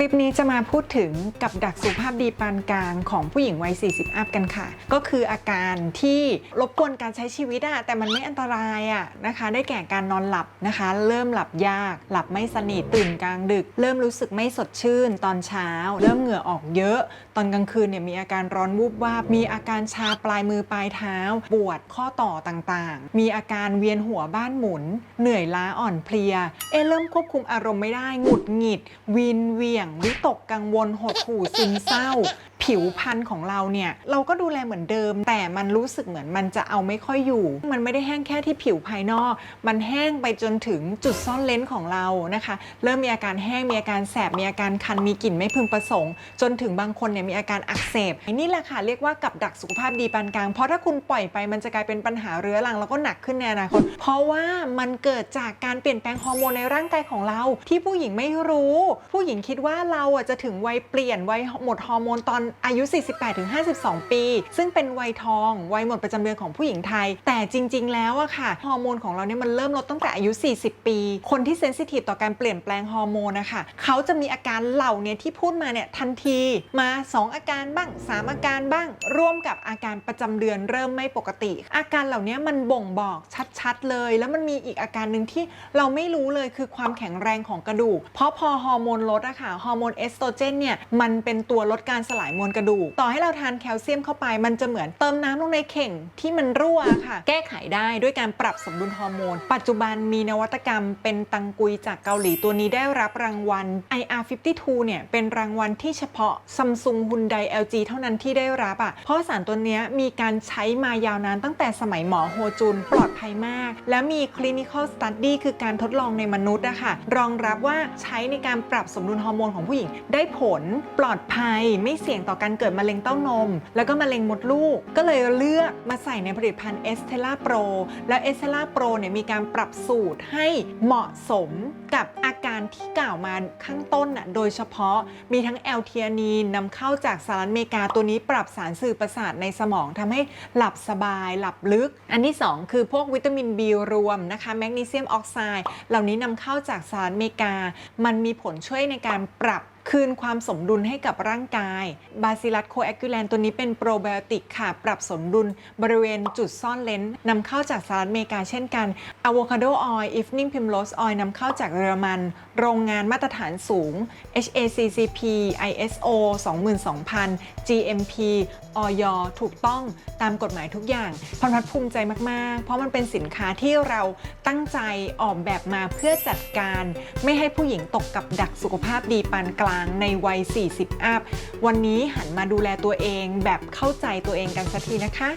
ลิปนี้จะมาพูดถึงกับดักสุภาพดีปานกลางของผู้หญิงวัย 40 อัพกันค่ะ ก็คืออาการที่รบกวนการใช้ชีวิตอะแต่มันไม่อันตรายอะนะคะ ได้แก่การนอนหลับนะคะ เริ่มหลับยาก หลับไม่สนิทตื่นกลางดึก เริ่มรู้สึกไม่สดชื่น ตอนเช้า เริ่มเหงื่อออกเยอะ ตอนกลางคืนเนี่ยมีอาการร้อนวูบวาบมีอาการชาปลายมือปลายเท้า ปวดข้อต่อต่างๆ มีอาการเวียนหัวบ้านหมุน เหนื่อยล้าอ่อนเพลียเอเริ่มควบคุมอารมณ์ไม่ได้หงุดหงิด วินเวียงวิตกกังวลหดหู่ซึมเศร้า ผิวพรรณของเราเนี่ยเราก็ดูแลเหมือนเดิม แต่มันรู้สึกเหมือนมันจะเอาไม่ค่อยอยู่ มันไม่ได้แห้งแค่ที่ผิวภายนอก มันแห้งไปจนถึงจุดซ่อนเลนส์ของเรานะคะ เริ่มมีอาการแห้งมีอาการแสบมีอาการคันมีกลิ่นไม่พึงประสงค์ จนถึงบางคนเนี่ยมีอาการอักเสบนี่แหละค่ะเรียกว่ากับดักสุขภาพดีปานกลางเพราะถ้าคุณปล่อยไปมันจะกลายเป็นปัญหาเรื้อรังแล้วก็หนักขึ้นในอนาคตเพราะว่ามันเกิดจากการเปลี่ยนแปลงฮอร์โมนในร่างกายของเรา ที่ผู้หญิงไม่รู้ ผู้หญิงคิดว่าเราอะจะถึงวัยเปลี่ยนวัยหมดฮอร์โมนตอนอายุ 48-52 ปี ซึ่งเป็นวัยทองวัยหมดประจำเดือนของผู้หญิงไทย แต่จริง ๆ แล้วอะค่ะฮอร์โมนของเราเนี่ยมันเริ่มลดตั้งแต่อายุ 40 ปี คนที่เซนซิทีฟต่อการเปลี่ยนแปลงฮอร์โมนนะคะเขาจะมีอาการเหล่านี้ที่พูดมาเนี่ยทันทีมา 2 อาการบ้าง 3 อาการบ้าง ร่วมกับอาการประจำเดือนเริ่มไม่ปกติ อาการเหล่านี้มันบ่งบอกชัดๆเลย แล้วมันมีอีกอาการหนึ่งที่เราไม่รู้เลยคือความแข็งแรงของกระดูก เพราะพอฮอร์โมนลดอะค่ะฮอร์โมนเอสโตรเจนเนี่ยมันเป็นตัวลดการสลายมวลกระดูก ต่อให้เราทานแคลเซียมเข้าไป มันจะเหมือนเติมน้ำลงในเข่งที่มันรั่วค่ะ แก้ไขได้ด้วยการปรับสมดุลฮอร์โมน ปัจจุบันมีนวัตกรรมเป็นตังกุยจากเกาหลีตัวนี้ได้รับรางวัล IR52 เนี่ยเป็นรางวัลที่เฉพาะ Samsung Hyundai LG เท่านั้นที่ได้รับอะเพราะสารตัวนี้มีการใช้มายาวนานตั้งแต่สมัยหมอโฮจุน ปลอดภัยมาก และมี clinical study คือการทดลองในมนุษย์อะคะรองรับว่าใช้ในการปรับสมดุลฮอร์โมนของผู้หญิงได้ผลปลอดภัยไม่เสี่ยงต่อการเกิดมะเร็งเต้านม แล้วก็มะเร็งมดลูก ก็เลยเลือกมาใส่ในผลิตภัณฑ์ e s t e l l a Pro และ e s t e l l a Pro เนี่ยมีการปรับสูตรให้เหมาะสมกับอาการที่กล่าวมาข้างต้นน่ะโดยเฉพาะมีทั้งแอลเทียนีนนำเข้าจากสหรัฐอเมริกาตัวนี้ปรับสารสื่อประสาทในสมองทำให้หลับสบาย หลับลึก อันที่ 2 คือพวกวิตามิน B รวมนะคะแมกนีเซียมออกไซด์เหล่านี้นำเข้าจากสหรัฐอเมริกา มันมีผลช่วยในการปรับ คืนความสมดุลให้กับร่างกายบาซิลัสโคแอค u แลนตัวนี้เป็นโปรไบโอติกค่ะ ปรับสมดุลบริเวณจุดซ่อนเลนนำเข้าจากสหรัฐอเมริกาเช่นกันอะโวคาโดออยล์อีฟนิ่งพิมโ s สออยล์นำเข้าจากเยอรมัน โรงงานมาตรฐานสูง HACCP ISO 22000 GMP ออยถูกต้องตามกฎหมายทุกอย่างพรพัฒน์ภูมิใจมาก ๆ เพราะมันเป็นสินค้าที่เราตั้งใจออกแบบมาเพื่อจัดการ ไม่ให้ผู้หญิงตกกับดักสุขภาพดีปานกลางในวัย 40 อัพ วันนี้หันมาดูแลตัวเองแบบเข้าใจตัวเองกันสักทีนะคะ